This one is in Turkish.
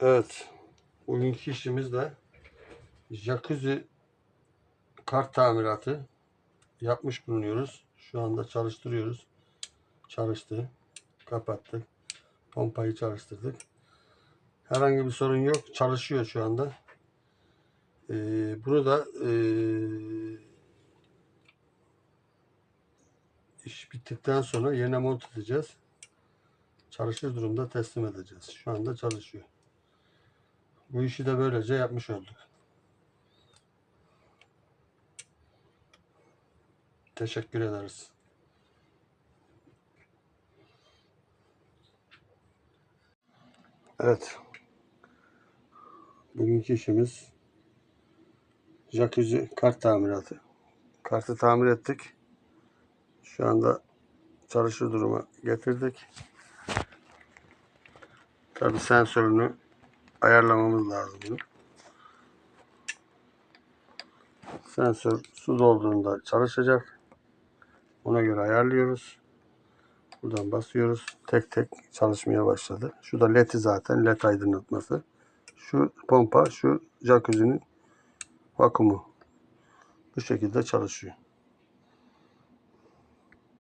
Evet. Bugünkü işimiz de jacuzzi kart tamiratı yapmış bulunuyoruz. Şu anda çalıştırıyoruz. Çalıştı. Kapattık. Pompayı çalıştırdık. Herhangi bir sorun yok. Çalışıyor şu anda. Ee, bunu da ee, iş bittikten sonra yerine mont edeceğiz. Çalışır durumda teslim edeceğiz. Şu anda çalışıyor. Bu işi de böylece yapmış olduk. Teşekkür ederiz. Evet. Bugünkü işimiz jacuzzi kart tamiratı. Kartı tamir ettik. Şu anda çalışır duruma getirdik. Tabi sensörünü ayarlamamız lazım. Sensör su dolduğunda çalışacak. Ona göre ayarlıyoruz. Buradan basıyoruz. Tek tek çalışmaya başladı. Şu da led'i zaten. led aydınlatması. Şu pompa, şu jacuzzi'nin vakumu. Bu şekilde çalışıyor.